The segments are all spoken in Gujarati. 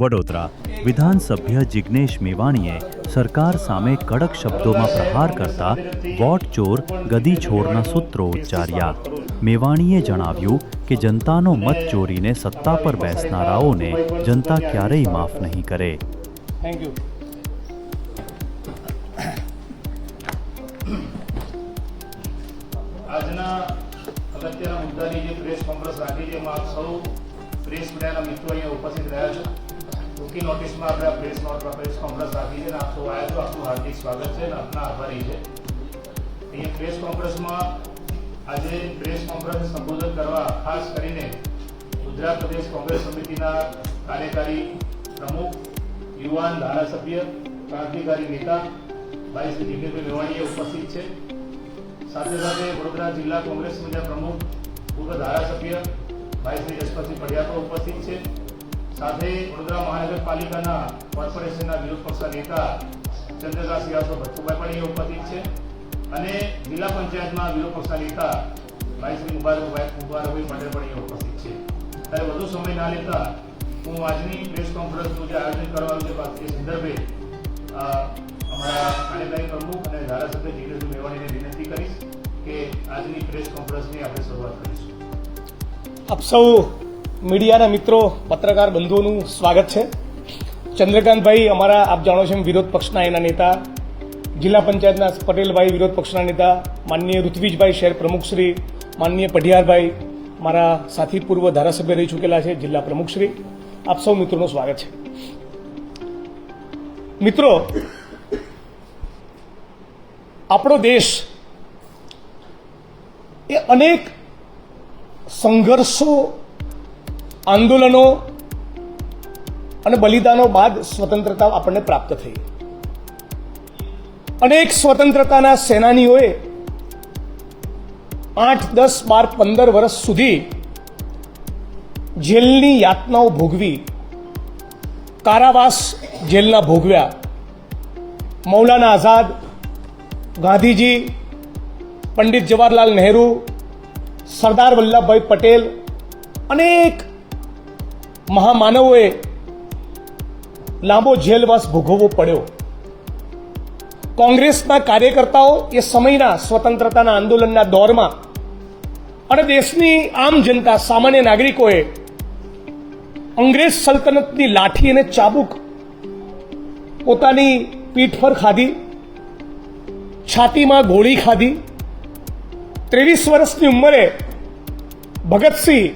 વડોદરા વિધાનસભ્ય જિજ્ઞેશ મેવાણીએ સરકાર સામે કડક શબ્દોમાં પ્રહાર કરતા વોટ ચોર ગદી છોડના સૂત્રો ઉચ્ચાર્યા. મેવાણીએ જણાવ્યું કે જનતાનો મત ચોરીને સત્તા પર બેસનારાઓને જનતા ક્યારેય માફ નહીં કરે. થેન્ક યુ આજના અગત્યના મુદ્દાની જે પ્રેસ કોન્ફરન્સ રાખી છે એમાં આપ સૌ પ્રેસ મીડિયાના મિત્રો અહીંયા ઉપસ્થિત રહ્યા છો. ટૂંકી નોટિસમાં આપણે પ્રેસ નોટ પ્રેસ કોન્ફરન્સ રાખી છે ને આપ સૌ આવ્યા છો આપનું હાર્દિક સ્વાગત છે અને આપના આભારી છે. અહીંયા પ્રેસ કોન્ફરન્સમાં આજે પ્રેસ કોન્ફરન્સ સંબોધન કરવા, ખાસ કરીને ગુજરાત પ્રદેશ કોંગ્રેસ સમિતિના કાર્યકારી પ્રમુખ, યુવાન ધારાસભ્ય, ક્રાંતિકારી નેતા, ભાઈ શ્રી જિગ્નેશભાઈ મેવાણીએ ઉપસ્થિત છે. સાથે સાથે વડોદરા જિલ્લા કોંગ્રેસ સમિતિના પ્રમુખ, પૂર્વ ધારાસભ્ય, ભાઈ શ્રી જસપતસિંહ પડિયા પણ ઉપસ્થિત છે. સાથે વડોદરા મહાનગરપાલિકાના કોર્પોરેશનના વિરોધ પક્ષના નેતા ચંદ્રદાસ યાસો ભટ્ટુભાઈ પણ અહીંયા ઉપસ્થિત છે. અને જિલ્લા પંચાયતમાં વિરોધ પક્ષના નેતા ભાઈ શ્રી મુબારકભાઈ મુબારકભાઈ પટેલ પણ અહીંયા ઉપસ્થિત છે. ત્યારે વધુ સમય ના લેતા હું આજની પ્રેસ કોન્ફરન્સનું જે આયોજન કરવાનું છે, એ સંદર્ભે અમારા કાર્યકારી પ્રમુખ અને ધારાસભ્ય જીગ્નેશભાઈ મેવાણીને વિનંતી કરીશ કે આજની પ્રેસ કોન્ફરન્સની આપણે શરૂઆત કરીશું. આપ સૌ મીડિયાના મિત્રો, પત્રકાર બંધુઓનું સ્વાગત છે. ચંદ્રકાંતભાઈ, અમારા આપ જાણો છો એમ વિરોધ પક્ષના એના નેતા, જિલ્લા પંચાયતના પટેલભાઈ, વિરોધ પક્ષના નેતા, માનનીય ઋત્વિજભાઈ શહેર પ્રમુખશ્રી માનનીય પઢિયારભાઈ, મારા સાથી પૂર્વ ધારાસભ્ય રહી ચૂકેલા છે, જિલ્લા પ્રમુખશ્રી આપ સૌ મિત્રોનું સ્વાગત છે. મિત્રો, આપણો દેશ એ અનેક સંઘર્ષો આંદોલનો અને બલિદાનો બાદ સ્વતંત્રતા આપણને પ્રાપ્ત થઈ. અનેક સ્વતંત્રતાના સેનાનીઓએ આઠ, દસ, બાર, પંદર વર્ષ સુધી જેલની યાતનાઓ ભોગવી, કારાવાસ જેલના ભોગવ્યા. મૌલાના આઝાદ, ગાંધીજી, પંડિત જવાહરલાલ નહેરુ, સરદાર વલ્લભભાઈ પટેલ, અનેક મહામાનવોએ લાંબો જેલવાસ ભોગવવો પડ્યો. કોંગ્રેસના કાર્યકર્તાઓ એ સમયના સ્વતંત્રતાના આંદોલનના દોરમાં અને દેશની આમ જનતા સામાન્ય નાગરિકોએ અંગ્રેજ સલ્તનતની લાઠી અને ચાબુક પોતાની પીઠ પર ખાધી, છાતીમાં ગોળી ખાધી. ત્રેવીસ વર્ષની ઉંમરે ભગતસિંહ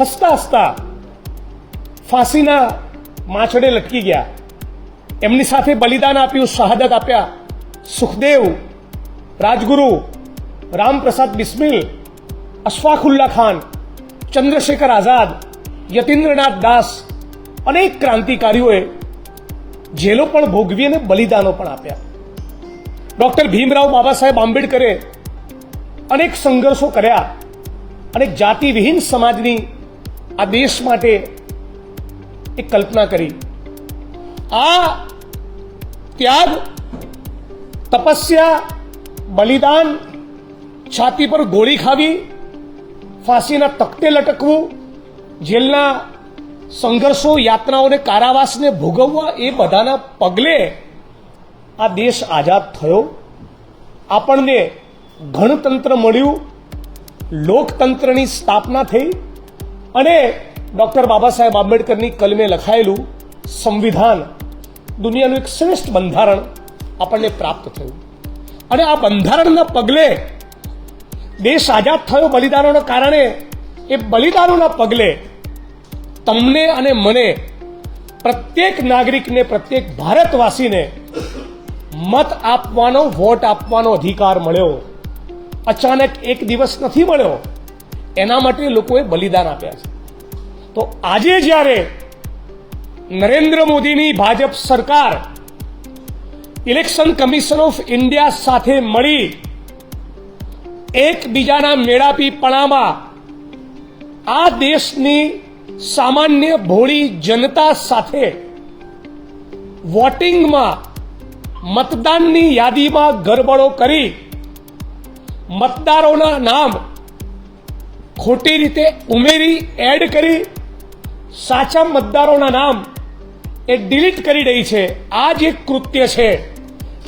હસતા હસતા ફાંસીના માછડે લટકી ગયા એમની સાથે બલિદાન આપ્યું શહાદત આપ્યા સુખદેવ રાજગુરુ રામપ્રસાદ બિસ્મિલ અશફાકુલ્લા ખાન ચંદ્રશેખર આઝાદ યતીન્દ્રનાથ દાસ અનેક ક્રાંતિકારીઓએ જેલો પણ ભોગવી અને બલિદાનો પણ આપ્યા ડોક્ટર ભીમરાવ બાબા સાહેબ આંબેડકરે અનેક સંઘર્ષો કર્યા અને જાતિવિહીન સમાજની આ દેશ માટે એક કલ્પના કરી. આ ત્યાગ, તપસ્યા, બલિદાન, છાતી પર ગોળી ખાવી, ફાંસીના તખતે લટકવું, જેલના સંઘર્ષો યાતનાઓને કારાવાસને ભોગવવા, એ બધાના પગલે આ દેશ આઝાદ થયો. આપણને ગણતંત્ર મળ્યું, લોકતંત્રની સ્થાપના થઈ અને ડોક્ટર બાબા સાહેબ આંબેડકરની કલમે લખાયેલું સંવિધાન દુનિયાનું એક શ્રેષ્ઠ બંધારણ આપણને પ્રાપ્ત થયું. અને આ બંધારણના પગલે દેશ આઝાદ થયો બલિદાનોના કારણે, એ બલિદાનોના પગલે તમને અને મને પ્રત્યેક નાગરિકને, પ્રત્યેક ભારતવાસીને મત આપવાનો, વોટ આપવાનો અધિકાર મળ્યો. અચાનક એક દિવસ નથી મળ્યો. એના માટે લોકોએ બલિદાન આપ્યા છે. તો આજે જ્યારે નરેન્દ્ર મોદીની ભાજપ સરકાર ઇલેક્શન કમિશન ઓફ ઇન્ડિયા સાથે મળી એકબીજાના મેળાપીપણામાં આ દેશની સામાન્ય ભોળી જનતા સાથે વોટિંગમાં મતદાનની યાદીમાં ગરબડો કરી મતદારોના નામ ખોટી રીતે ઉમેરી એડ કરી સાચા મતદારોના નામ એ ડિલીટ કરી રહી છે. આ જે કૃત્ય છે.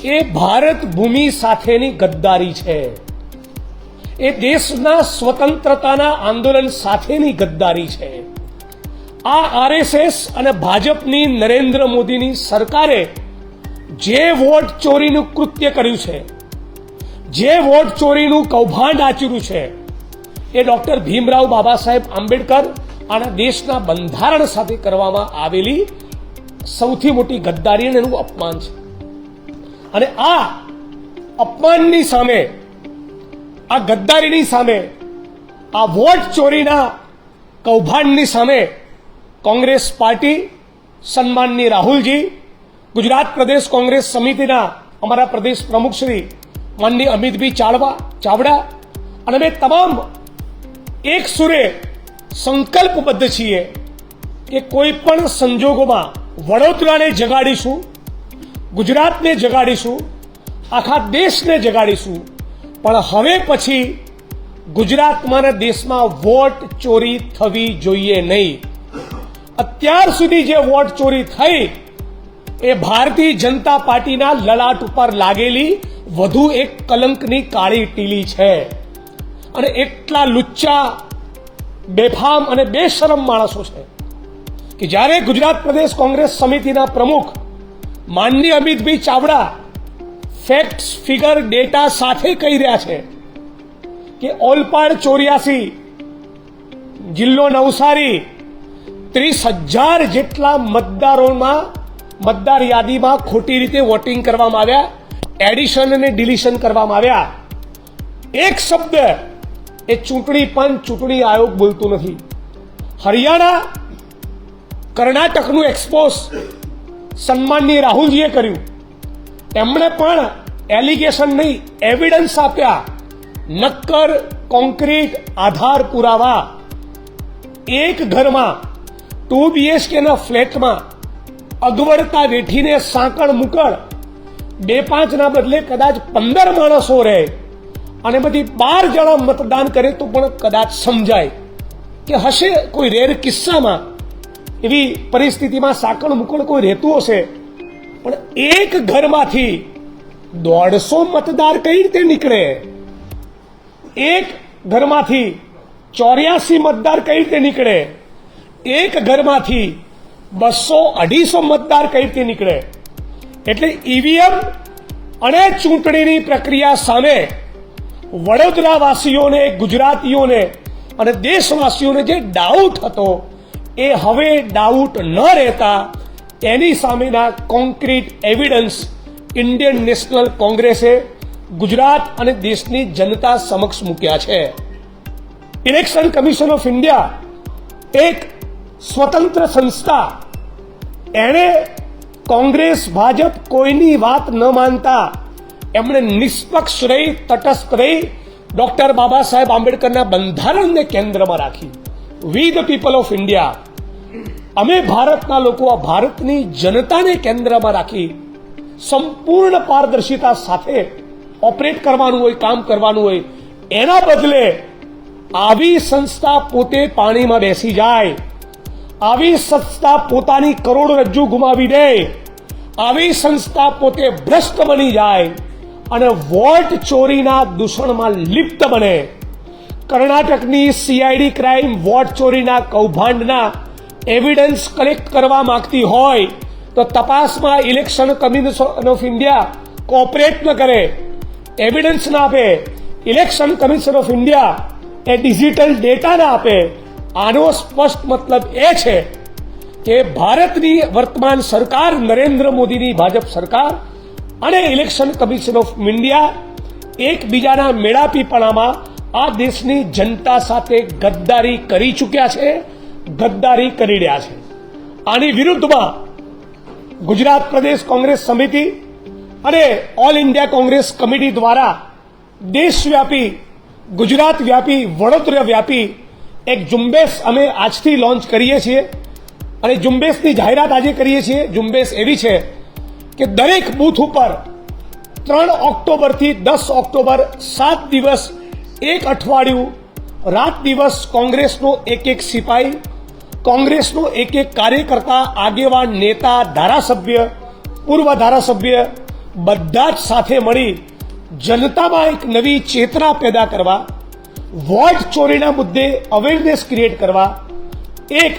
એ ભારત ભૂમિ સાથેની ગદ્દારી છે. એ દેશના સ્વતંત્રતાના આંદોલન સાથેની ગદ્દારી છે. આ આરએસએસ અને ભાજપની નરેન્દ્ર મોદીની સરકારે જે વોટ ચોરીનું કૃત્ય કર્યું છે, જે વોટ ચોરીનું કૌભાંડ આચર્યું છે, એ ડોક્ટર ભીમરાવ બાબા સાહેબ આંબેડકર અને દેશના બંધારણ સાથે કરવામાં આવેલી સૌથી મોટી ગદ્દારી અને એનું અપમાન છે. અને આ અપમાનની સામે, આ ગદ્દારીની સામે, આ વોટ ચોરીના કૌભાંડની સામે કોંગ્રેસ પાર્ટી સન્માનની રાહુલજી, ગુજરાત પ્રદેશ કોંગ્રેસ સમિતિના અમારા પ્રદેશ પ્રમુખ શ્રી માનની અમિતભાઈ ચાવડા ચાવડા અને અમે તમામ એક સુરે સંકલ્પબદ્ધ છીએ કે કોઈ પણ સંજોગોમાં વડોદરાને જગાડીશું, ગુજરાતને જગાડીશું, આખા દેશને જગાડીશું. પણ હવે પછી ગુજરાતમાં દેશમાં વોટ ચોરી થવી જોઈએ નહીં. અત્યાર સુધી જે વોટ ચોરી થઈ, એ ભારતીય જનતા પાર્ટીના લલાટ ઉપર લાગેલી વધુ એક કલંકની કાળી ટીલી છે. અને એટલા લુચ્ચા બેફામ અને બેશરમ માણસો છે. કે જ્યારે ગુજરાત પ્રદેશ કોંગ્રેસ સમિતિના પ્રમુખ માનનીય Amitbhai Chavda facts figure data સાથે કહી રહ્યા છે કે ઓલપાડ ચોર્યાસી જિલ્લો નવસારી ત્રીસ હજાર જેટલા મતદારોમાં મતદાર યાદીમાં ખોટી રીતે વોટિંગ કરવામાં આવ્યા એડિશન અને ડિલિશન કરવામાં આવ્યા. એક શબ્દ એ ચૂંટણી પંચ, ચૂંટણી આયોગ બોલતું નથી. હરિયાણા કર્ણાટકનું એક્સપોઝ સન્માનની રાહુલજીએ કર્યું. એમણે પણ એલિગેશન નહીં એવિડન્સ આપ્યા. નક્કર કોન્ક્રીટ આધાર પુરાવા. એક ઘરમાં ટુ બીએચકેના ફ્લેટમાં અગવડતા વેઠીને સાંકળ મુકળ. બે પાંચના બદલે કદાચ પંદર માણસો રહે. અને બધી બાર જણા મતદાન કરે તો પણ કદાચ સમજાય કે હશે કોઈ રેર કિસ્સામાં એવી પરિસ્થિતિમાં સાંકળ મુકળ કોઈ રહેતું હશે. પણ એક ઘરમાંથી દોઢસો મતદાર કઈ રીતે નીકળે? એક ઘરમાંથી ચોર્યાસી મતદાર કઈ રીતે નીકળે? એક ઘરમાંથી બસો અઢીસો મતદાર કઈ રીતે નીકળે? એટલે ઈવીએમ અને ચૂંટણીની પ્રક્રિયા સામે વડોદરાવાસીઓને, ગુજરાતીઓને અને દેશવાસીઓને જે ડાઉટ હતો, એ હવે ડાઉટ ન રહેતા એની સામેના કોન્ક્રીટ એવિડન્સ ઇન્ડિયન નેશનલ કોંગ્રેસે ગુજરાત અને દેશની જનતા સમક્ષ મૂક્યા છે. ઇલેક્શન કમિશન ઓફ ઇન્ડિયા એક સ્વતંત્ર સંસ્થા. એણે કોંગ્રેસ, ભાજપ કોઈની વાત ન માનતા એમણે નિષ્પક્ષ રહી, તટસ્થ રહી. ડોક્ટર બાબા સાહેબ આંબેડકરના બંધારણને કેન્દ્રમાં રાખી. We the people of India અમે ભારતના લોકો આ ભારતની જનતાને કેન્દ્રમાં રાખી. સંપૂર્ણ પારદર્શિતા સાથે ઓપરેટ કરવાનું હોય, કામ કરવાનું હોય, એના બદલે આવી સંસ્થા પોતે પાણીમાં બેસી જાય. આવી સંસ્થા પોતાની કરોડરજ્જુ ગુમાવી દે. આવી સંસ્થા પોતે ભ્રષ્ટ બની જાય. અને વોટ ચોરીના દૂષણમાં લિપ્ત બને. કર્ણાટકની સીઆઈડી ક્રાઇમ વોટ ચોરીના કૌભાંડના એવિડન્સ કલેક્ટ કરવા માંગતી હોય તો તપાસમાં election commission of India cooperate ન કરે. એવિડન્સ ના આપે. ઇલેક્શન કમિશન ઓફ ઇન્ડિયા એ ડિજિટલ ડેટા ના આપે. આનો સ્પષ્ટ મતલબ એ છે કે ભારતની વર્તમાન સરકાર નરેન્દ્ર મોદીની ભાજપ સરકાર અને ઇલેક્શન કમિશન ઓફ ઇન્ડિયા એકબીજાના મેળાપીપણામાં આ દેશની જનતા સાથે ગદ્દારી કરી ચૂક્યા છે, ગદ્દારી કરી રહ્યા છે. આની વિરુદ્ધમાં ગુજરાત પ્રદેશ કોંગ્રેસ સમિતિ અને ઓલ ઇન્ડિયા કોંગ્રેસ કમિટી દ્વારા દેશવ્યાપી ગુજરાત વ્યાપી વડોદરા વ્યાપી એક ઝુંબેશ અમે આજથી લોન્ચ કરીએ છીએ. અને ઝુંબેશની જાહેરાત આજે કરીએ છીએ. ઝુંબેશ એવી છે કે દરેક બૂથ ઉપર ત્રણ ઓક્ટોબરથી દસ ઓક્ટોબર સાત દિવસ, એક અઠવાડિયું, રાત દિવસ કોંગ્રેસનો એક એક સિપાઈ, કોંગ્રેસનો એક એક કાર્યકર્તા, આગેવાન, નેતા, ધારાસભ્ય, પૂર્વ ધારાસભ્ય બધા જ સાથે મળી જનતામાં એક નવી ચેતના પેદા કરવા, વોટ ચોરીના મુદ્દે અવેરનેસ ક્રિએટ કરવા, એક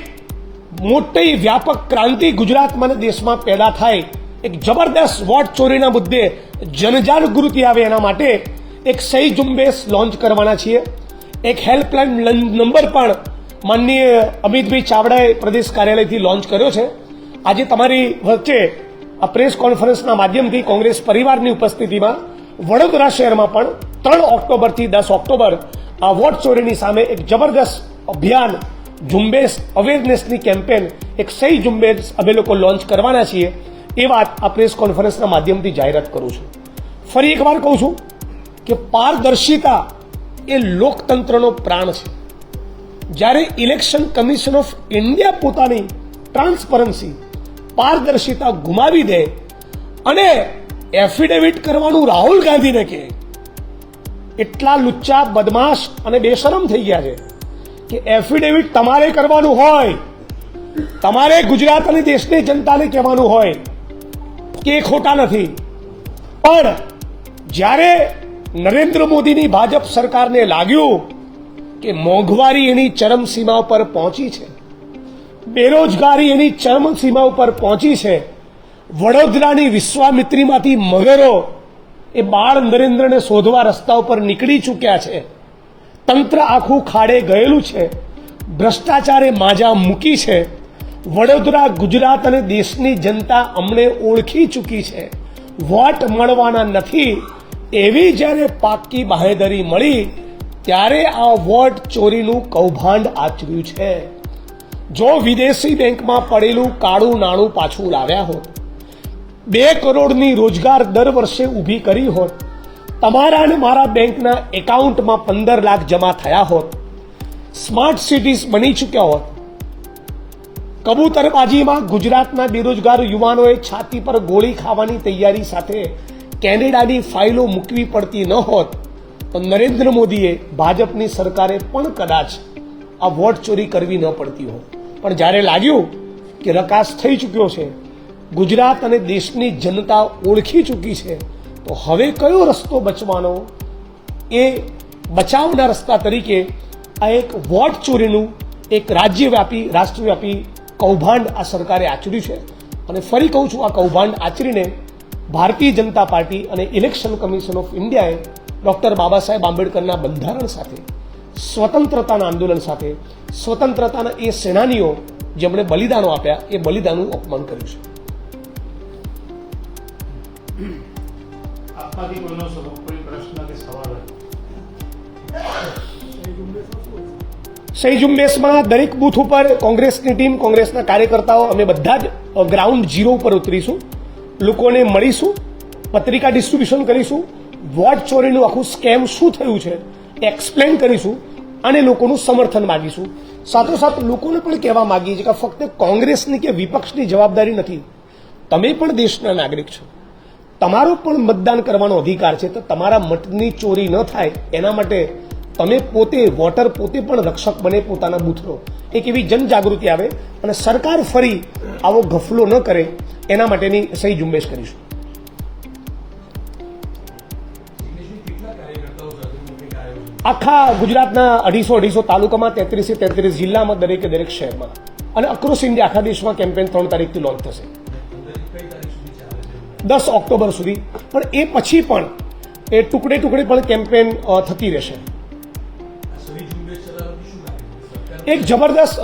મોટી વ્યાપક ક્રાંતિ ગુજરાતમાં અને દેશમાં પેદા થાય એક જબરદસ્ત વોટ ચોરીના મુદ્દે જનજાગૃતિ આવે એના માટે એક સહી ઝુંબેશ લોન્ચ કરવાના છીએ. એક હેલ્પલાઇન નંબર પણ માનનીય અમિતભાઈ ચાવડાએ પ્રદેશ કાર્યાલયથી લોન્ચ કર્યો છે. આજે તમારી વચ્ચે આ પ્રેસ કોન્ફરન્સના માધ્યમથી કોંગ્રેસ પરિવારની ઉપસ્થિતિમાં વડોદરા શહેરમાં પણ ત્રણ ઓક્ટોબરથી દસ ઓક્ટોબર આ વોટ ચોરીની સામે એક જબરદસ્ત અભિયાન, ઝુંબેશ અવેરનેસની કેમ્પેન, એક સહી ઝુંબેશ અમે લોકો લોન્ચ કરવાના છીએ. એ વાત આ પ્રેસ કોન્ફરન્સના માધ્યમથી જાહેરાત કરું છું. ફરી એકવાર કહું છું કે પારદર્શિતા એ લોકતંત્રનો પ્રાણ છે. જ્યારે ઇલેક્શન કમિશન ઓફ ઇન્ડિયા પોતાની ટ્રાન્સપરન્સી પારદર્શિતા ગુમાવી દે અને એફિડેવિટ કરવાનું રાહુલ ગાંધીને કહે, એટલા લુચ્ચા, બદમાશ અને બેશરમ થઈ ગયા છે કે એફિડેવિટ તમારે કરવાનું હોય. તમારે ગુજરાત અને દેશની જનતાને કહેવાનું હોય. કે એ ખોટા નથી. પણ જ્યારે નરેન્દ્ર મોદીની ભાજપ સરકારને લાગ્યું કે મોંઘવારી એની ચરમસીમા ઉપર પહોંચી છે, બેરોજગારી એની ચરમસીમા ઉપર પહોંચી છે, વડોદરાની વિશ્વામિત્રીમાંથી મગરો એ બાળ નરેન્દ્રને શોધવા રસ્તા ઉપર નીકળી ચૂક્યા છે. તંત્ર આખું ખાડે ગયેલું છે. ભ્રષ્ટાચારે માજા મૂકી છે. વડોદરા, ગુજરાત અને દેશની જનતા અમને ઓળખી ચૂકી છે. વોટ મળવાના નથી. એવી જ્યારે પાકી બાહેધરી મળી, ત્યારે આ વોટ ચોરીનું કૌભાંડ આચર્યું છે. જો વિદેશી બેંકમાં પડેલું કાળું નાણું પાછું લાવ્યા હોત, બે કરોડની રોજગાર દર વર્ષે ઊભી કરી હોત, તમારા અને મારા બેંકના એકાઉન્ટમાં પંદર લાખ જમા થયા હોત, સ્માર્ટ સિટીઝ બની ચૂક્યા હોત કબૂતરબાજીમાં ગુજરાતના બેરોજગાર યુવાનોએ છાતી પર ગોળી ખાવાની તૈયારી સાથે કેનેડાની ફાઇલો મૂકવી પડતી ન હોત તો નરેન્દ્ર મોદીએ ભાજપની સરકારે પણ કદાચ આ વોટ ચોરી કરવી ન પડતી હોત. પણ જ્યારે લાગ્યું કે રકાસ થઈ ચૂક્યો છે, ગુજરાત અને દેશની જનતા ઓળખી ચૂકી છે, તો હવે કયો રસ્તો બચવાનો? એ બચાવના રસ્તા તરીકે આ એક વોટ ચોરીનું એક રાજ્યવ્યાપી, રાષ્ટ્રવ્યાપી કૌભાંડ આ સરકારે આચર્યું છે. અને ફરી કહું છું, આ કૌભાંડ આચરીને ભારતીય જનતા પાર્ટી અને ઇલેક્શન કમિશન ઓફ ઇન્ડિયાએ ડૉક્ટર બાબા સાહેબ આંબેડકરના બંધારણ સાથે, સ્વતંત્રતાના આંદોલન સાથે, સ્વતંત્રતાના એ સેનાનીઓ જેમણે બલિદાનો આપ્યા, એ બલિદાનનું અપમાન કર્યું છે. આપમાંથી કોઈનો કોઈ પ્રશ્ન કે સવાલ? સહી ઝુંબેશમાં દરેક બૂથ ઉપર કોંગ્રેસની ટીમ, કોંગ્રેસના કાર્યકર્તાઓ, અમે બધા જ ગ્રાઉન્ડ ઝીરો ઉપર ઉતરીશું. લોકોને મળીશું, પત્રિકા ડિસ્ટ્રીબ્યુશન કરીશું. વોટ ચોરીનું આખું સ્કેમ શું થયું છે, એક્સપ્લેન કરીશું અને લોકોનું સમર્થન માગીશું. સાથોસાથ લોકોને પણ કહેવા માંગીએ છીએ કે ફક્ત કોંગ્રેસની કે વિપક્ષની જવાબદારી નથી. તમે પણ દેશના નાગરિક છો. તમારો પણ મતદાન કરવાનો અધિકાર છે. તો તમારા મતની ચોરી ન થાય, એના માટે તમે પોતે વોટર પોતે પણ રક્ષક બને પોતાના બૂથનો. એક એવી જનજાગૃતિ આવે અને સરકાર ફરી આવો ગફલો ન કરે એના માટેની સહી ઝુંબેશ કરીશું. આખા ગુજરાતના અઢીસો અઢીસો તાલુકામાં તેત્રીસે તેત્રીસ જિલ્લામાં દરેકે દરેક શહેરમાં. અને અક્રોસ ઇન્ડિયા આખા દેશમાં કેમ્પેન ત્રણ તારીખથી લોન્ચ થશે. દસ ઓક્ટોબર સુધી. પણ એ પછી પણ એ ટુકડે ટુકડે પણ કેમ્પેન થતી રહેશે. એક જબરદસ્ત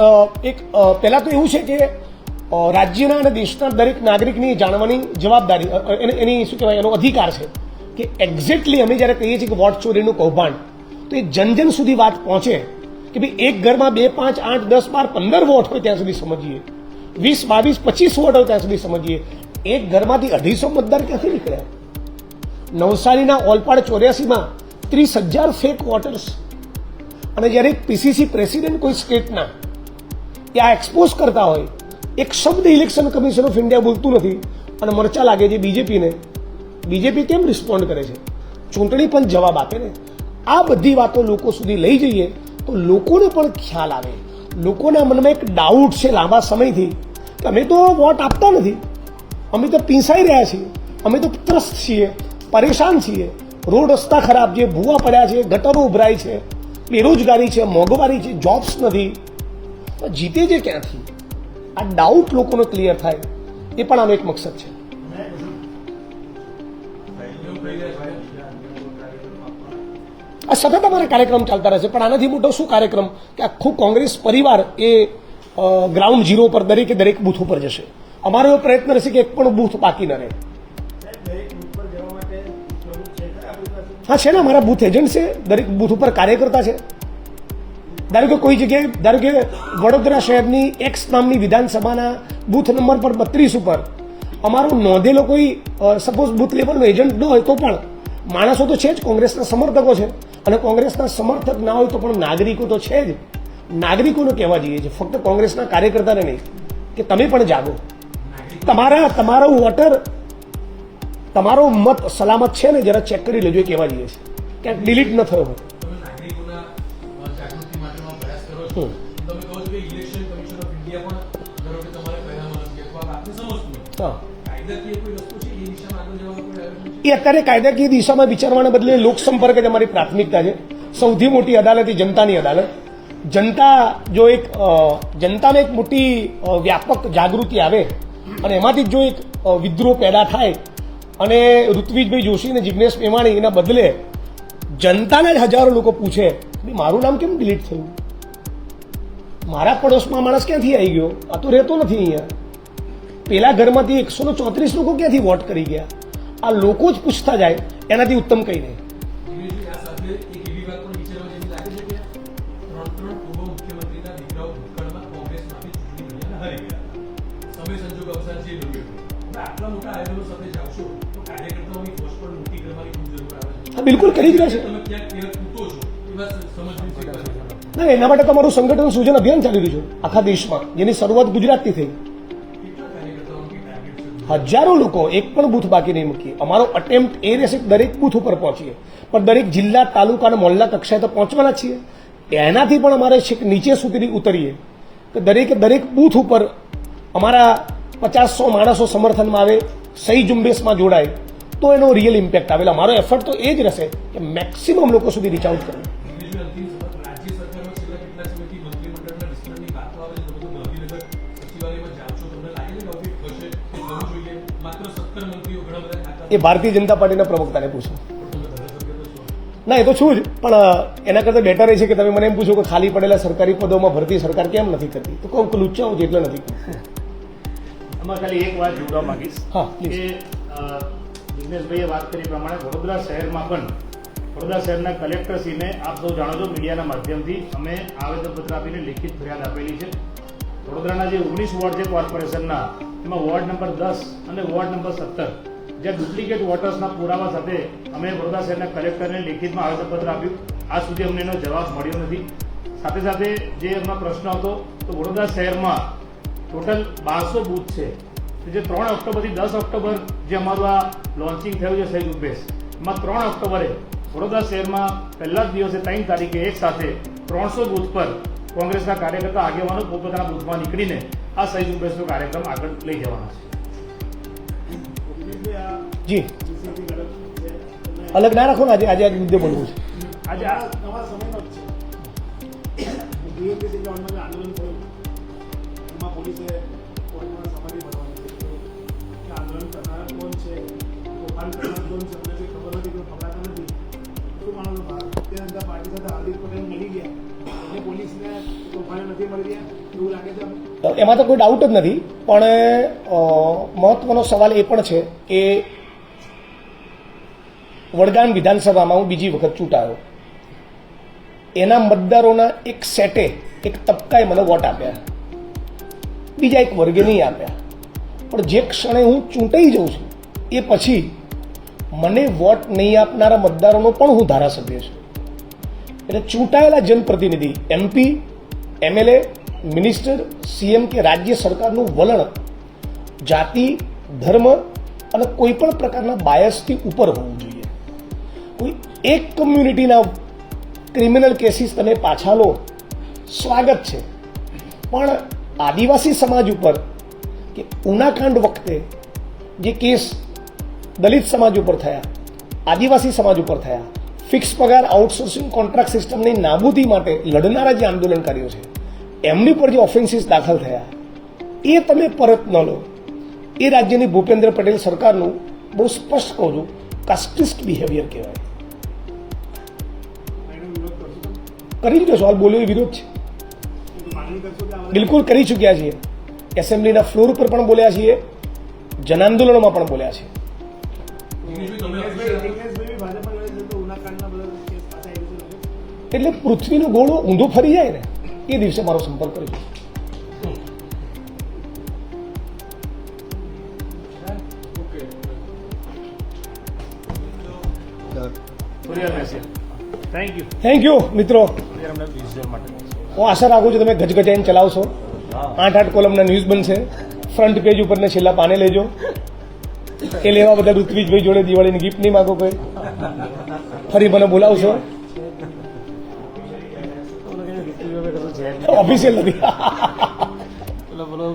એક પહેલાં તો એવું છે કે રાજ્યના અને દેશના દરેક નાગરિકની જાણવાની જવાબદારી એને- શું કહેવાય, એનો અધિકાર છે કે એક્ઝેક્ટલી અમે જ્યારે કહીએ છીએ કે વોટ ચોરીનું કૌભાંડ, તો એ જન જન સુધી વાત પહોંચે કે ભાઈ એક ઘરમાં બે, પાંચ, આઠ, દસ, બાર, પંદર વોટ હોય ત્યાં સુધી સમજીએ, વીસ, બાવીસ, પચીસ વોટ હોય ત્યાં સુધી સમજીએ, એક ઘરમાંથી અઢીસો મતદાર ક્યાંથી નીકળ્યા? નવસારીના ઓલપાડ ચોર્યાસીમાં ત્રીસ હજાર ફેક વોટર્સ અને જ્યારે પીસીસી પ્રેસિડેન્ટ કોઈ સ્ટેટના એ આ એક્સપોઝ કરતા હોય, એક શબ્દ ઇલેક્શન કમિશન ઓફ ઇન્ડિયા બોલતું નથી અને મરચા લાગે છે બીજેપીને બીજેપી કેમ રિસ્પોન્ડ કરે છે? ચૂંટણી પણ જવાબ આપે ને. આ બધી વાતો લોકો સુધી લઈ જઈએ તો લોકોને પણ ખ્યાલ આવે. લોકોના મનમાં એક ડાઉટ છે લાંબા સમયથી કે અમે તો વોટ આપતા નથી. અમે તો પીંસાઈ રહ્યા છીએ. અમે તો ત્રસ્ત છીએ, પરેશાન છીએ. રોડ રસ્તા ખરાબ છે, ભૂવા પડ્યા છે, ગટરો ઉભરાય છે. બેરોજગારી છે, મોંઘવારી છે જોબ્સ નથી. જીતે છે ક્યાંથી? આ ડાઉટ લોકોનો ક્લિયર થાય. એ પણ આનો એક મકસદ છે. આ સતત અમારા કાર્યક્રમ ચાલતા રહેશે પણ આનાથી મોટો શું કાર્યક્રમ? કે આખું કોંગ્રેસ પરિવાર એ ગ્રાઉન્ડ ઝીરો પર દરેકે દરેક બૂથ ઉપર જશે. અમારો એવો પ્રયત્ન રહેશે કે એક પણ બૂથ બાકી ન રહે. હા છે ને અમારા બૂથ એજન્ટ છે. દરેક બૂથ ઉપર કાર્યકર્તા છે. ધારો કે કોઈ જગ્યાએ, ધારો કે વડોદરા શહેરની એક્સ નામની વિધાનસભાના બૂથ નંબર પર બત્રીસ ઉપર અમારો નોંધેલો કોઈ સપોઝ બૂથ લેવલનો એજન્ટ ન હોય તો પણ માણસો તો છે જ, કોંગ્રેસના સમર્થકો છે. અને કોંગ્રેસના સમર્થક ના હોય તો પણ નાગરિકો તો છે જ. નાગરિકોને કહેવા જઈએ છે ફક્ત કોંગ્રેસના કાર્યકર્તાને નહીં, કે તમે પણ જાગો. તમારા, તમારો વોટર તમારો મત સલામત છે ને જરા ચેક કરી લેજો એ કહેવા જઈએ છે ક્યાંક ડિલીટ ન થયો હોય. એ અત્યારે કાયદાકીય દિશામાં વિચારવાને બદલે લોકસંપર્ક જ અમારી પ્રાથમિકતા છે. સૌથી મોટી અદાલત એ જનતાની અદાલત. જનતા જો એક જનતાને એક મોટી વ્યાપક જાગૃતિ આવે અને એમાંથી જો એક વિદ્રોહ પેદા થાય અને ઋત્વિજભાઈ જોશી અને જિજ્ઞેશ મેમાણી એના બદલે જનતાને જ હજારો લોકો પૂછે મારું નામ કેમ ડિલીટ થયું? મારા પડોશમાં માણસ ક્યાંથી આવી ગયો? આ તો રહેતો નથી અહીંયા. પેલા ઘરમાંથી એકસો ને ચોત્રીસ લોકો ક્યાંથી વોટ કરી ગયા? આ લોકો જ પૂછતા જાય, એનાથી ઉત્તમ કંઈ નહીં. આટલા મોટા આયોજનો સાથે જાઓ હા બિલકુલ કરી જ રહ્યા છે ના એના માટે તમારું સંગઠન સૂજન અભિયાન ચાલી રહ્યું છે આખા દેશમાં જેની શરૂઆત ગુજરાતથી થઈ. હજારો લોકો એક પણ બૂથ બાકી નહીં મૂકીએ. અમારો અટેમ્પ્ટ એ રહેશે દરેક બૂથ ઉપર પહોંચીએ. પણ દરેક જિલ્લા તાલુકા અને મોહલ્લા કક્ષાએ તો પહોંચવાના છીએ. એનાથી પણ અમારે છેક નીચે સુધી ઉતરીએ. કે દરેકે દરેક બૂથ ઉપર અમારા પચાસસો માણસો સમર્થનમાં આવે સહી ઝુંબેશમાં જોડાય. તો એનો રિયલ ઇમ્પેક્ટ આવે. એટલે અમારો એફર્ટ તો એ જ રહેશે કે મેક્સિમમ લોકો સુધી રીચ આઉટ કરવું. એ ભારતીય જનતા પાર્ટીના પ્રવક્તાને પૂછો. ના એ તો છું જ. પણ એના કરતાં બેટર એ છે કે તમે મને એમ પૂછો કે ખાલી પડેલા સરકારી પદોમાં ભરતી સરકાર કેમ નથી કરતી? તો કહું કે લુચ્ચાઓ છે એટલે નથી આમાં ખાલી એક વાત જોડવા માંગીશ હા. અ, જિગ્નેશભાઈએ વાત કરી પ્રમાણે વડોદરા શહેરમાં પણ વડોદરા શહેરના કલેક્ટરશ્રીને આપ સૌ જાણો છો, મીડિયાના માધ્યમથી અમે આવેદનપત્ર આપીને લિખિત ફરિયાદ આપેલી છે. વડોદરાના જે ઓગણીસ વોર્ડ છે કોર્પોરેશનના, એમાં વોર્ડ નંબર દસ અને વોર્ડ નંબર સત્તર, જ્યાં ડુપ્લિકેટ વોટર્સના પુરાવા સાથે અમે વડોદરા શહેરના કલેક્ટરને લેખિતમાં આવેદનપત્ર આપ્યું. આજ સુધી અમને એનો જવાબ મળ્યો નથી. સાથે સાથે જે એમનો પ્રશ્ન હતો, તો વડોદરા શહેરમાં ટોટલ બારસો બૂથ છે. જે ત્રણ ઓક્ટોબરથી દસ ઓક્ટોબર જે અમારું આ લોન્ચિંગ થયું છે સહી ઉપેશ એમાં ત્રણ ઓક્ટોબરે વડોદરા શહેરમાં પહેલા જ દિવસે ત્રણ તારીખે એક સાથે ત્રણસો બૂથ પર કોંગ્રેસના કાર્યકર્તા આગેવાનો પોતપોતાના બૂથમાં નીકળીને આ સહી ઉપેશનો કાર્યક્રમ આગળ લઈ જવાના છે. જી. અલગ ના રાખો ને આજે આજે આજે મુદ્દે બોલવું છે. આજે આ નવા સમયનો છે આંદોલન થયું એમાં પોલીસે છે તોફાન કોણ છે ખબર નથી, કોઈ પકડાતા નથી. શું છો ભારતીય જનતા પાર્ટી સાથે હાર્દિક પટેલ મળી ગયા. અને પોલીસને તોફાને નથી મળી ગયા એવું લાગે છે એમાં તો કોઈ ડાઉટ જ નથી, પણ મહત્વનો સવાલ એ પણ છે કે વડગામ વિધાનસભામાં હું બીજી વખત ચૂંટાયો. એના મતદારોના એક સેટે એક તબકાએ મને વોટ આપ્યા. બીજા એક વર્ગે નહીં આપ્યા. પણ જે ક્ષણે હું ચૂંટાઈ જાઉં છું એ પછી મને વોટ નહીં આપનારા મતદારોનો પણ હું ધારાસભ્ય છું. એટલે ચૂંટાયેલા જનપ્રતિનિધિ એમપી એમએલએ મિનિસ્ટર, સીએમ કે રાજ્ય સરકારનું વલણ, જાતિ, ધર્મ અને કોઈ પણ પ્રકારના બાયસથી ઉપર હોવું જોઈએ. કોઈ એક કમ્યુનિટીના ક્રિમિનલ કેસીસ તમે પાછા લો, સ્વાગત છે. પણ આદિવાસી સમાજ ઉપર કે ઉનાકાંડ વખતે જે કેસ દલિત સમાજ ઉપર થયા, આદિવાસી સમાજ ઉપર થયા. ફિક્સ પગાર આઉટસોર્સિંગ કોન્ટ્રાક્ટ સિસ્ટમની નાબૂદી માટે લડનારા જે આંદોલનકારીઓ છે, એમની પર જે ઓફેન્સીસ દાખલ થયા, એ તમે પરત ન લો. એ રાજ્યની ભૂપેન્દ્ર પટેલ સરકારનું બહુ સ્પષ્ટ કહું છું કાસ્ટિસ્ટ બિહેવિયર કહેવાય? કરી જ સવાલ બોલ્યો એ વિરોધ છે. બિલકુલ કરી ચૂક્યા છીએ. એસેમ્બલીના ફ્લોર ઉપર પણ બોલ્યા છીએ જનાંદોલનોમાં પણ બોલ્યા છે એટલે પૃથ્વીનો ગોળો ઊંધો ફરી જાય ને એ દિવસે મારો સંપર્ક કરજો. બેસીએ થેન્ક યુ થેન્ક યુ મિત્રો. હું આશા રાખું છું તમે ગજગજાઈને ચલાવશો. આઠ આઠ કોલમના ન્યૂઝ બનશે. ફ્રન્ટ પેજ ઉપર ને છેલ્લા પાને લેજો. એ લેવા બધા ઋત્વિજભાઈ જોડે દિવાળીની ગિફ્ટ નહીં માગો કોઈ. ફરી મને બોલાવશો. ઓફિશિયલ નથી. બોલો બોલો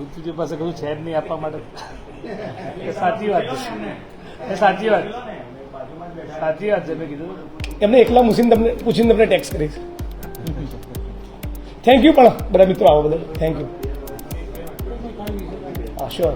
ઋતુજી પાસે કશું છે જ નહીં આપવા માટે. એ સાચી વાત છે. એ સાચી વાત. સાચી વાત છે મેં કીધું. એમને એકલા મૂકીને તમને પૂછીને તમને ટેક્સ કરીશ. થેન્ક યુ પણ બધા મિત્રો આવો બધા થેન્ક યુ હા શ્યોર